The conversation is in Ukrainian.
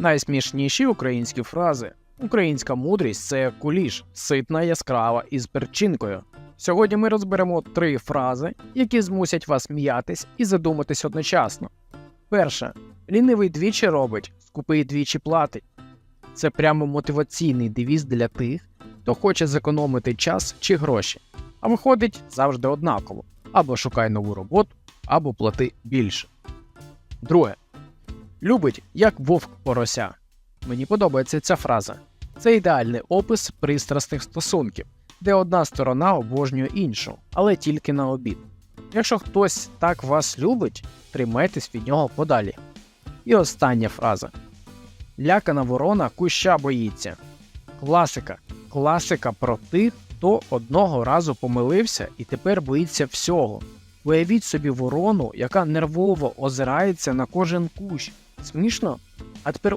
Найсмішніші українські фрази. Українська мудрість це куліш, ситна, яскрава і з перчинкою. Сьогодні ми розберемо три фрази, які змусять вас сміятись і задуматись одночасно. Перша. Лінивий двічі робить, скупий двічі платить. Це прямо мотиваційний девіз для тих, хто хоче зекономити час чи гроші, а виходить завжди однаково: або шукай нову роботу, або плати більше. Друге. Любить, як вовк порося. Мені подобається ця фраза. Це ідеальний опис пристрасних стосунків, де одна сторона обожнює іншу, але тільки на обід. Якщо хтось так вас любить, тримайтесь від нього подалі. І остання фраза. Лякана ворона куща боїться. Класика. Класика про тих, хто одного разу помилився і тепер боїться всього. Уявіть собі ворону, яка нервово озирається на кожен кущ. Смішно? А тепер